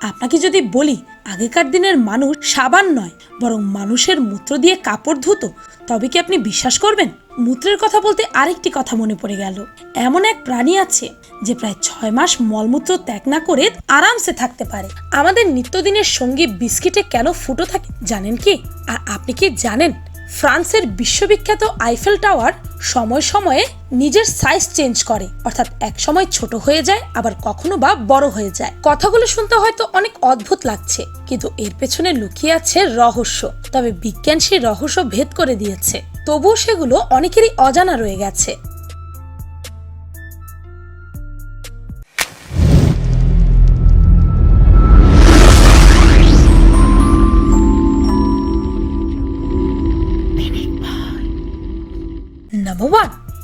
আপনাকে যদি বলি, আগেকার দিনের মানুষ সাবান নয়, বরং মানুষের মূত্র দিয়ে কাপড় ধুতো, তবে কি আপনি বিশ্বাস করবেন? মূত্রের কথা বলতে আরেকটি কথা মনে পড়ে গেল। এমন এক প্রাণী আছে, যে প্রায় ছয় মাস মলমূত্র ত্যাগ না করে আরামসে থাকতে পারে। আমাদের নিত্যদিনের সঙ্গী বিস্কিটে কেন ফুটো থাকে, জানেন কি? আর আপনি কি জানেন ফ্রান্সের বিশ্ববিখ্যাত আইফেল টাওয়ার সময় সময়ে নিজের সাইজ চেঞ্জ করে, অর্থাৎ এক সময় ছোট হয়ে যায়, আবার কখনো বা বড় হয়ে যায়। কথাগুলো শুনতে হয়তো অনেক অদ্ভুত লাগছে, কিন্তু এর পেছনে লুকিয়ে আছে রহস্য। তবে বিজ্ঞান সেই রহস্য ভেদ করে দিয়েছে। তবুও সেগুলো অনেকেরই অজানা রয়ে গেছে।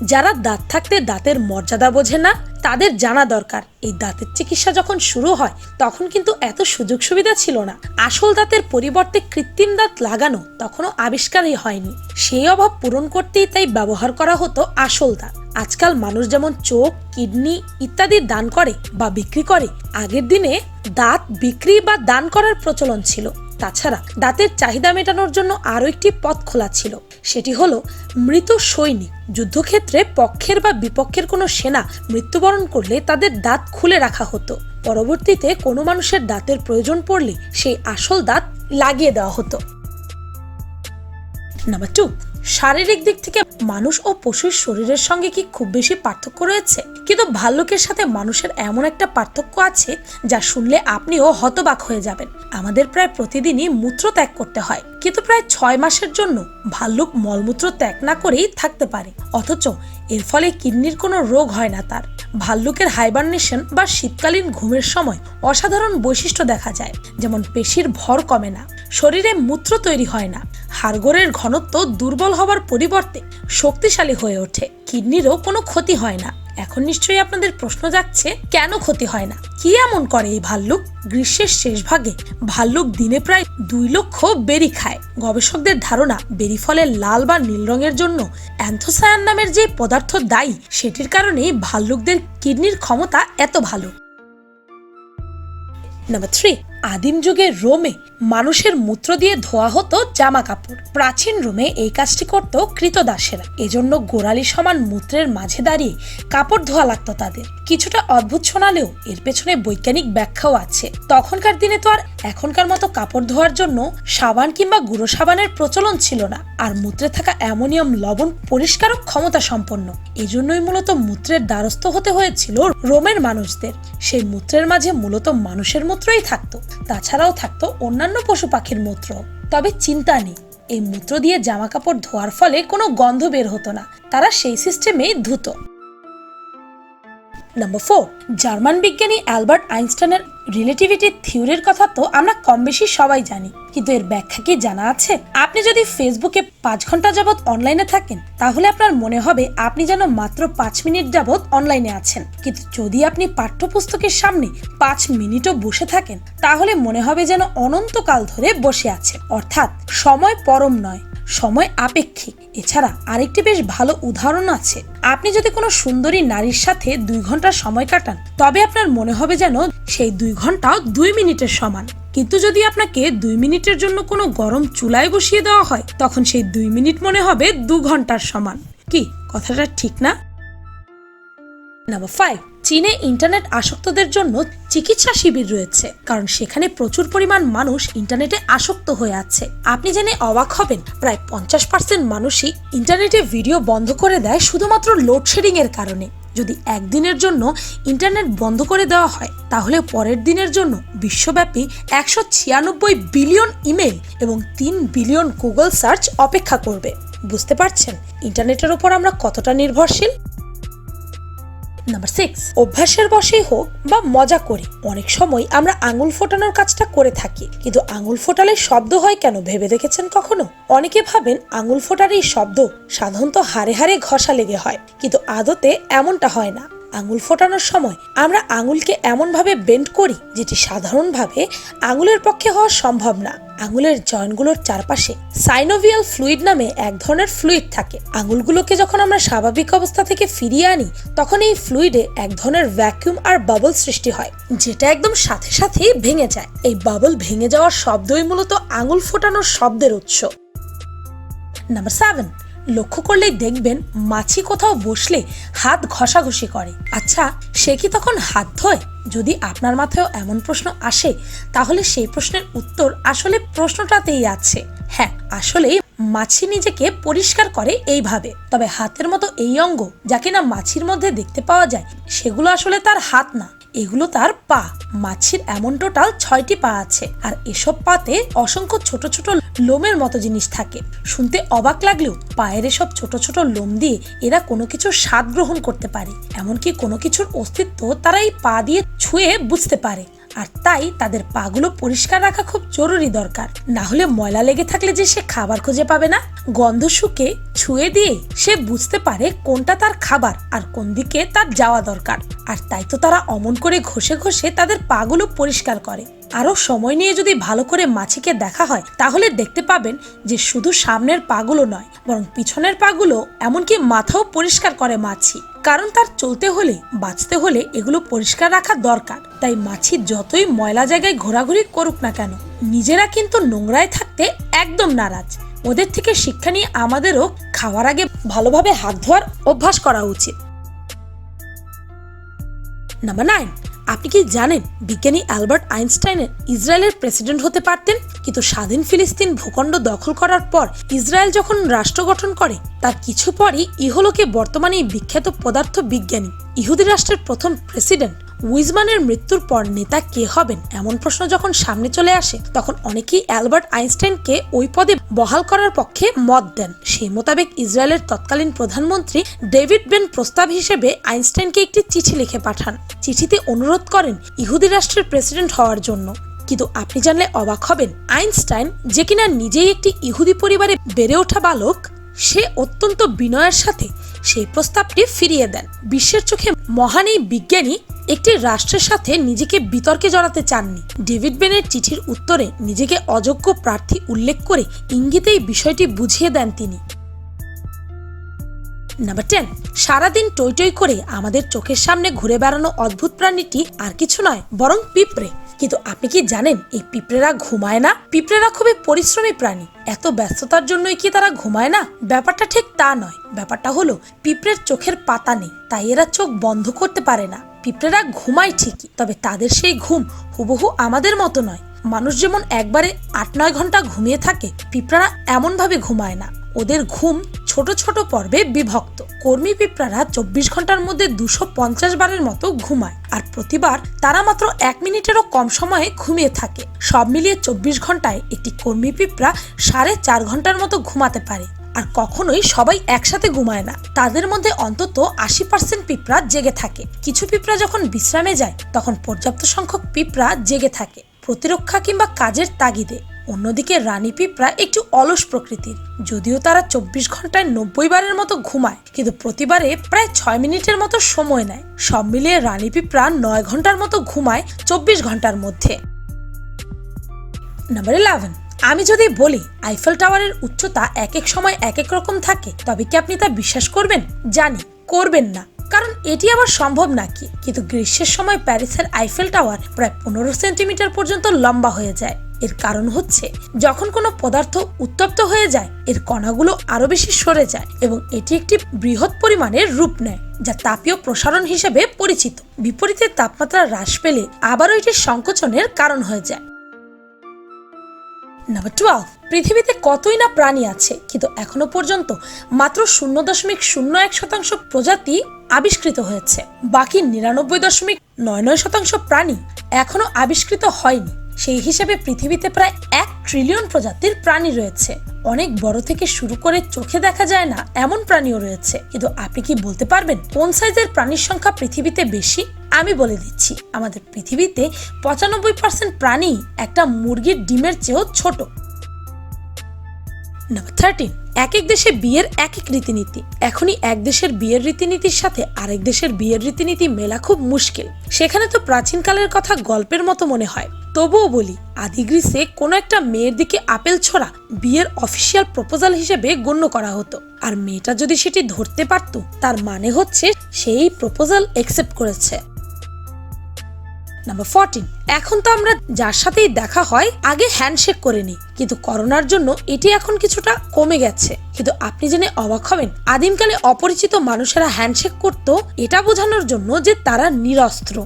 যারা দাঁত থাকতে দাঁতের মর্যাদা বোঝে না, তাদের জানা দরকার। এই দাঁতের চিকিৎসা যখন শুরু হয়, তখন কিন্তু এত সুযোগ সুবিধা ছিল না। আসল দাঁতের পরিবর্তে কৃত্রিম দাঁত লাগানো তখনও আবিষ্কারই হয়নি। সেই অভাব পূরণ করতেই তাই ব্যবহার করা হতো আসল দাঁত। আজকাল মানুষ যেমন চোখ, কিডনি ইত্যাদি দান করে বা বিক্রি করে, আগের দিনে দাঁত বিক্রি বা দান করার প্রচলন ছিল। তাছাড়া দাঁতের চাহিদা মেটানোর জন্য আরও একটি পথ খোলা ছিল। সেটি হল মৃত সৈনিক। যুদ্ধক্ষেত্রে পক্ষের বা বিপক্ষের কোনো সেনা মৃত্যুবরণ করলে তাদের দাঁত খুলে রাখা হতো। পরবর্তীতে কোনো মানুষের দাঁতের প্রয়োজন পড়লে সেই আসল দাঁত লাগিয়ে দেওয়া হতো। নাম্বার টু শারীরিক দিক থেকে মানুষ ও পশুর শরীরের সঙ্গে কি খুব বেশি পার্থক্য রয়েছে? কিন্তু ভাল্লুকের সাথে মানুষের এমন একটা পার্থক্য আছে, যা শুনলে আপনিও হতবাক হয়ে যাবেন। আমাদের প্রায় প্রতিদিনই মূত্র ত্যাগ করতে হয়। কিন্তু প্রায় ছয় মাসের জন্য ভাল্লুক মলমূত্র ত্যাগ না করেই থাকতে পারে। অথচ এর ফলে কিডনির কোনো রোগ হয় না তার। ভাল্লুকের হাইবারনেশন বা শীতকালীন ঘুমের সময় অসাধারণ বৈশিষ্ট্য দেখা যায়। যেমন পেশির ভর কমে না, শরীরে মূত্র তৈরি হয় না, হাড়গোড়ের ঘনত্ব দুর্বল হওয়ার পরিবর্তে শক্তিশালী হয়ে ওঠে, কিডনিরও কোনো ক্ষতি হয় না। এখন নিশ্চয়ই আপনাদের প্রশ্ন যাচ্ছে, কেন ক্ষতি হয় না? কি এমন করে এই ভাল্লুক? গ্রীষ্মের শেষ ভাগে ভাল্লুক দিনে প্রায় দুই লক্ষ বেরি খায়। গবেষকদের ধারণা, বেরি ফলের লাল বা নীল রঙের জন্য অ্যান্থোসায়ান নামের যে পদার্থ দায়ী, সেটির কারণেই ভাল্লুকদের কিডনির ক্ষমতা এত ভালো। নাম্বার থ্রি আদিম যুগে রোমে মানুষের মূত্র দিয়ে ধোয়া হতো জামা কাপড়। প্রাচীন রোমে এই কাজটি করত কৃতদাসেরা। এজন্য গোড়ালি সমান মূত্রের মাঝে দাঁড়িয়ে কাপড় ধোয়া লাগতো তাদের। কিছুটা অদ্ভুত শোনালেও এর পেছনে বৈজ্ঞানিক ব্যাখ্যাও আছে। তখনকার দিনে তো আর এখনকার মতো কাপড় ধোয়ার জন্য সাবান কিংবা গুঁড়ো সাবানের প্রচলন ছিল না, আর মূত্রে থাকা অ্যামোনিয়াম লবণ পরিষ্কারক ক্ষমতা সম্পন্ন এজন্যই মূলত মূত্রের দ্বারস্থ হতে হয়েছিল রোমের মানুষদের। সেই মূত্রের মাঝে মূলত মানুষের মূত্রই থাকতো, তাছাড়াও থাকতো অন্যান্য পশু পাখির মূত্র। তবে চিন্তা নেই, এই মূত্র দিয়ে জামা কাপড় ধোয়ার ফলে কোনো গন্ধ বের হতো না, তারা সেই সিস্টেমেই ধুতো। নাম্বার ফোর জার্মান বিজ্ঞানী অ্যালবার্ট আইনস্টাইনের রিলেটিভিটি থিওরির কথা তো আমরা কম বেশি সবাই জানি। কিন্তু এর ব্যাখ্যা কি জানা আছে? আপনি যদি ফেসবুকে পাঁচ ঘণ্টা যাবৎ অনলাইনে থাকেন, তাহলে আপনার মনে হবে আপনি যেন মাত্র পাঁচ মিনিট যাবৎ অনলাইনে আছেন। কিন্তু যদি আপনি পাঠ্যপুস্তকের সামনে পাঁচ মিনিটও বসে থাকেন, তাহলে মনে হবে যেন অনন্তকাল ধরে বসে আছে অর্থাৎ সময় পরম নয়। সময় আপেক্ষিক। এছাড়া আরেকটি বেশ ভালো উদাহরণ আছে। আপনি যদি কোনো সুন্দরী নারীর সাথে দুই ঘণ্টা সময় কাটান, তবে আপনার মনে হবে যেন সেই দুই ঘন্টাও দুই মিনিটের সমান। কিন্তু যদি আপনাকে দুই মিনিটের জন্য কোনো গরম চুলায় বসিয়ে দেওয়া হয়, তখন সেই দুই মিনিট মনে হবে দু ঘণ্টার সমান। কি, কথাটা ঠিক না? নাম্বার ফাইভ চীনে ইন্টারনেট আসক্তদের জন্য চিকিৎসা শিবির রয়েছে, কারণ সেখানে প্রচুর পরিমাণ মানুষ ইন্টারনেটে আসক্ত হয়ে আছে। আপনি জেনে অবাক হবেন, প্রায় পঞ্চাশ পার্সেন্ট মানুষই ইন্টারনেটে ভিডিও বন্ধ করে দেয় শুধুমাত্র লোডশেডিং এর কারণে। যদি একদিনের জন্য ইন্টারনেট বন্ধ করে দেওয়া হয়, তাহলে পরের দিনের জন্য বিশ্বব্যাপী একশো ছিয়ানব্বই বিলিয়ন ইমেল এবং তিন বিলিয়ন গুগল সার্চ অপেক্ষা করবে। বুঝতে পারছেন? ইন্টারনেটের উপর আমরা কতটা নির্ভরশীল? নাম্বার সিক্স অভ্যাসের বশেই হোক বা মজা করে, অনেক সময় আমরা আঙুল ফোটানোর কাজটা করে থাকি, কিন্তু আঙুল ফোটালে শব্দ হয় কেন ভেবে দেখেছেন কখনো? অনেকে ভাবেন আঙুল ফোটার এই শব্দ সাধারণত হারে হারে ঘষা লেগে হয়, কিন্তু আদতে এমনটা হয় না। আঙুল ফোটানোর সময় আমরা আঙুলকে এমনভাবে বেন্ড করি যেটি সাধারণভাবে আঙুলের পক্ষে হওয়া সম্ভব না। আঙুলের জয়েন্টগুলোর চারপাশে সাইনোভিয়াল ফ্লুইড নামে এক ধরনের ফ্লুইড থাকে। আঙুলগুলোকে যখন আমরা স্বাভাবিক অবস্থা থেকে ফিরিয়ে আনি, তখন এই ফ্লুইডে এক ধরনের ভ্যাকুয়াম আর বাবল সৃষ্টি হয়, যেটা একদম সাথে সাথেই ভেঙে যায়। এই বাবল ভেঙে যাওয়ার শব্দই মূলত আঙুল ফোটানোর শব্দের উৎস। নাম্বার সেভেন লক্ষ্য করলেই দেখবেন মাছি কোথাও বসলে হাত ঘষাঘষি করে। আচ্ছা সে কি তখন হাত ধোয়? যদি আপনার মাথায় এমন প্রশ্ন আসে, তাহলে সেই প্রশ্নের উত্তর আসলে প্রশ্নটাতেই আছে। হ্যাঁ আসলে মাছি নিজেকে পরিষ্কার করে এইভাবে। তবে হাতের মতো এই অঙ্গ, যা কিনা মাছির মধ্যে দেখতে পাওয়া যায়, সেগুলো আসলে তার হাত না। এগুলো তার পা। মাছির এমন টোটাল ছয়টি পা আছে। আর এসব পাতে অসংখ্য ছোট ছোট লোমের মতো জিনিস থাকে। শুনতে অবাক লাগলেও পায়ের এসব ছোট ছোট লোম দিয়ে এরা কোনো কিছুর স্বাদ গ্রহণ করতে পারে। এমনকি কোনো কিছুর অস্তিত্ব তারা এই পা দিয়ে ছুঁয়ে বুঝতে পারে। আর তাই তাদের পাগুলো পরিষ্কার রাখা খুব জরুরি দরকার। না হলে ময়লা লেগে থাকলে যে সে খাবার খুঁজে পাবে না। গন্ধ শুকে ছুঁয়ে দিয়ে সে বুঝতে পারে কোনটা তার খাবার আর কোন দিকে তার যাওয়া দরকার। আর তাই তো তারা অমন করে ঘষে ঘষে তাদের পাগুলো পরিষ্কার করে। আরও সময় নিয়ে যদি ভালো করে মাছিকে দেখা হয়, তাহলে দেখতে পাবেন যে শুধু সামনের পাগুলো নয়, বরং পিছনের পাগুলো এমনকি মাথাও পরিষ্কার করে মাছি। কারণ তার চলতে হলে, বাঁচতে হলে এগুলো পরিষ্কার রাখা দরকার। তাই মাছি যতই ময়লা জায়গায় ঘোরাঘুরি করুক না কেন, নিজেরা কিন্তু নোংরায় থাকতে একদম নারাজ। ওদের থেকে শিক্ষা নিয়ে আমাদেরও খাওয়ার আগে ভালোভাবে হাত ধোয়ার অভ্যাস করা উচিত। নাম্বার নাইন আপনি কি জানেন বিজ্ঞানী অ্যালবার্ট আইনস্টাইনের ইসরায়েলের প্রেসিডেন্ট হতে পারতেন? কিন্তু স্বাধীন ফিলিস্তিন ভূখণ্ড দখল করার পর ইসরায়েল যখন রাষ্ট্র গঠন করে, তার কিছু পরই ইহলোকে বর্তমানে বিখ্যাত পদার্থ বিজ্ঞানী ইহুদি রাষ্ট্রের প্রথম প্রেসিডেন্ট। উইজমানের মৃত্যুর পর নেতা কে হবেন? এমন প্রশ্ন যখন সামনে চলে আসে, তখন অনেকেই অ্যালবার্ট আইনস্টাইনকে ওই পদে বহাল করার পক্ষে মত দেন। সেই মোতাবেক ইসরায়েলের তৎকালীন প্রধানমন্ত্রী ডেভিড বেন প্রস্তাব হিসেবে আইনস্টাইনকে একটি চিঠি লিখে পাঠান। চিঠিতে অনুরোধ করেন ইহুদি রাষ্ট্রের প্রেসিডেন্ট হওয়ার জন্য। কিন্তু আপনি জানলে অবাক হবেন, আইনস্টাইন যে কিনা নিজেই একটি ইহুদি পরিবারে বেড়ে ওঠা বালক, সে অত্যন্ত বিনয়ের সাথে সেই প্রস্তাবটি ফিরিয়ে দেন। বিশ্বের চোখে মহান এই বিজ্ঞানী একটি রাষ্ট্রের সাথে নিজেকে বিতর্কে জড়াতে চাননি। ডেভিড বেনের চিঠির উত্তরে নিজেকে অযোগ্য প্রার্থী উল্লেখ করে ইঙ্গিতেই বিষয়টি বুঝিয়ে দেন তিনি। নাম্বার টেন, সারাদিন টই টই করে আমাদের চোখের সামনে ঘুরে বেড়ানো অদ্ভুত প্রাণীটি আর কিছু নয়, বরং পিঁপড়ে। কিন্তু আপনি কি জানেন, এই পিঁপড়েরা ঘুমায় না? পিঁপড়েরা খুবই পরিশ্রমী প্রাণী। এত ব্যস্ততার জন্যই কি তারা ঘুমায় না? ব্যাপারটা ঠিক তা নয়। ব্যাপারটা হলো, পিঁপড়ের চোখের পাতা নেই, তাই এরা চোখ বন্ধ করতে পারে না। পিঁপড়েরা ঘুমায় ঠিকই, তবে তাদের সেই ঘুম হুবহু আমাদের মতো নয়। মানুষ যেমন একবারে আট নয় ঘণ্টা ঘুমিয়ে থাকে, পিঁপড়ারা এমনভাবে ঘুমায় না। ওদের ঘুম ছোট ছোট পর্বে বিভক্ত। কর্মী পিঁপড়ারা চব্বিশ ঘণ্টার মধ্যে দুশো পঞ্চাশ বারের মতো ঘুমায়, আর প্রতিবার তারা মাত্র এক মিনিটেরও কম সময়ে ঘুমিয়ে থাকে। সব মিলিয়ে চব্বিশ ঘন্টায় একটি কর্মী পিঁপড়া সাড়ে চার ঘণ্টার মতো ঘুমাতে পারে। আর কখনোই সবাই একসাথে ঘুমায় না। তাদের মধ্যে অন্তত আশি পার্সেন্ট পিঁপড়া জেগে থাকে। কিছু পিঁপড়া যখন বিশ্রামে যায়, তখন পর্যাপ্ত সংখ্যক পিঁপড়া জেগে থাকে, প্রতিরক্ষা কিংবা কাজের তাগিদে। অন্যদিকে রানী পিঁপড়া একটু অলস প্রকৃতির। যদিও তারা চব্বিশ ঘন্টায় নব্বই বারের মতো ঘুমায়, কিন্তু প্রতিবারে প্রায় ছয় মিনিটের মতো সময় নেয়। সব মিলিয়ে রানী পিঁপড়া নয় ঘণ্টার মতো ঘুমায় চব্বিশ ঘণ্টার মধ্যে। নাম্বার ইলেভেন আমি যদি বলি আইফেল টাওয়ারের উচ্চতা এক এক সময় এক এক রকম থাকে, তবে কি আপনি তা বিশ্বাস করবেন? জানি, করবেন না। কারণ এটি আবার সম্ভব নাকি কিন্তু গ্রীষ্মের সময় প্যারিসের আইফেল টাওয়ার প্রায় পনেরো সেন্টিমিটার পর্যন্ত লম্বা হয়ে যায়। এর কারণ হচ্ছে, যখন কোনো পদার্থ উত্তপ্ত হয়ে যায়, এর কণাগুলো আরও বেশি সরে যায় এবং এটি একটি বৃহৎ পরিমাণের রূপ নেয়, যা তাপীয় প্রসারণ হিসেবে পরিচিত। বিপরীতে তাপমাত্রা হ্রাস পেলে আবারও এটি সংকোচনের কারণ হয়ে যায়। নাম্বার টুয়েলভ পৃথিবীতে কতই না প্রাণী আছে, কিন্তু এখনও পর্যন্ত মাত্র শূন্য দশমিক শূন্য এক শতাংশ প্রজাতি আবিষ্কৃত হয়েছে। বাকি নিরানব্বই দশমিক নয় নয় শতাংশ প্রাণী এখনও আবিষ্কৃত হয়নি। সেই হিসেবে পৃথিবীতে প্রায় এক ট্রিলিয়ন প্রজাতির প্রাণী রয়েছে। অনেক বড় থেকে শুরু করে চোখে দেখা যায় না, এমন প্রাণীও রয়েছে। কিন্তু আপনি কি বলতে পারবেন কোন সাইজের প্রাণীর সংখ্যা পৃথিবীতে বেশি? আমি বলে দিচ্ছি, আমাদের পৃথিবীতে পঁচানব্বই পার্সেন্ট প্রাণী একটা মুরগির ডিমের চেয়েও ছোট। নাম্বার থার্টিন এক এক দেশে বিয়ের এক এক রীতিনীতি। এখনই এক দেশের বিয়ের রীতিনীতির সাথে আরেক দেশের বিয়ের রীতিনীতি মেলা খুব মুশকিল। সেখানে তো প্রাচীনকালের কথা গল্পের মতো মনে হয়। তবুও বলি আদি গ্রিসে কোনো একটা মেয়ের দিকে আপেল ছোড়া বিয়ের অফিসিয়াল প্রপোজাল হিসেবে গণ্য করা হতো। আর মেয়েটা যদি সেটি ধরতে পারত, তার মানে হচ্ছে সেই প্রপোজাল একসেপ্ট করেছে। নাম্বার ফোরটিন এখন তো আমরা যার সাথেই দেখা হয়, আগে হ্যান্ডশেক করে নিই। কিন্তু করোনার জন্য এটি এখন কিছুটা কমে গেছে। কিন্তু আপনি জেনে অবাক হবেন, আদিমকালে অপরিচিত মানুষেরা হ্যান্ডশেক করত, এটা বোঝানোর জন্য যে তারা নিরস্ত্র।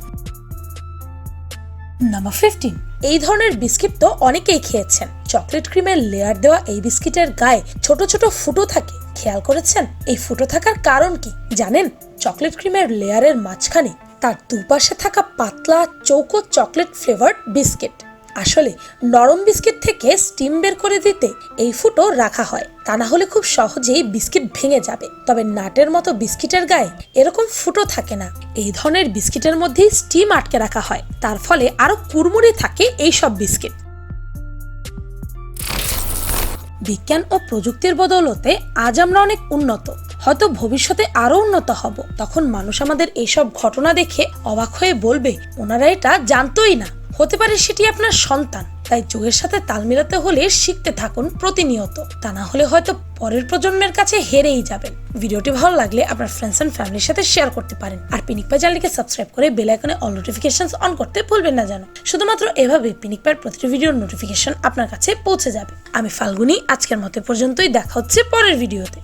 নাম্বার ফিফটিন এই ধরনের বিস্কিট তো অনেকেই খেয়েছেন। চকলেট ক্রিমের লেয়ার দেওয়া এই বিস্কিটের গায়ে ছোট ছোট ফুটো থাকে। খেয়াল করেছেন? এই ফুটো থাকার কারণ কি? জানেন? চকলেট ক্রিমের লেয়ারের মাঝখানে তার দুপাশে থাকা পাতলা চৌকো চকলেট ফ্লেভার্ড বিস্কিট। আসলে নরম বিস্কিট থেকে স্টিম বের করে দিতে এই ফুটো রাখা হয়। তা না হলে খুব সহজেই বিস্কিট ভেঙে যাবে। তবে নাটের মতো বিস্কিটের গায়ে এরকম ফুটো থাকে না। এই ধরনের বিস্কিটের মধ্যেই স্টিম আটকে রাখা হয়। তার ফলে আরও কুড়মুড়ে থাকে এই সব বিস্কিট। বিজ্ঞান ও প্রযুক্তির বদৌলতে আজ আমরা অনেক উন্নত। হয়তো ভবিষ্যতে আরও উন্নত হব। তখন মানুষ আমাদের এইসব ঘটনা দেখে অবাক হয়ে বলবে, ওনারা এটা জানতোই না। হতে পারে সেটি আপনার সন্তান। তাই যুগের সাথে তাল মিলাতে হলে শিখতে থাকুন প্রতিনিয়ত। তা না হলে হয়তো পরের প্রজন্মের কাছে হেরেই যাবেন। ভিডিওটি ভালো লাগলে আপনার ফ্রেন্ডস এন্ড ফ্যামিলির সাথে শেয়ার করতে পারেন। আর পিনিক পাই চ্যানেলকে সাবস্ক্রাইব করে বেল আইকনে অল নোটিফিকেশন অন করতে ভুলবেন না যেন। শুধুমাত্র এভাবে পিনিক পাইয়ের প্রতিটি ভিডিওর নোটিফিকেশন আপনার কাছে পৌঁছে যাবে। আমি ফাল্গুনি, আজকের মতো পর্যন্তই। দেখা হচ্ছে পরের ভিডিওতে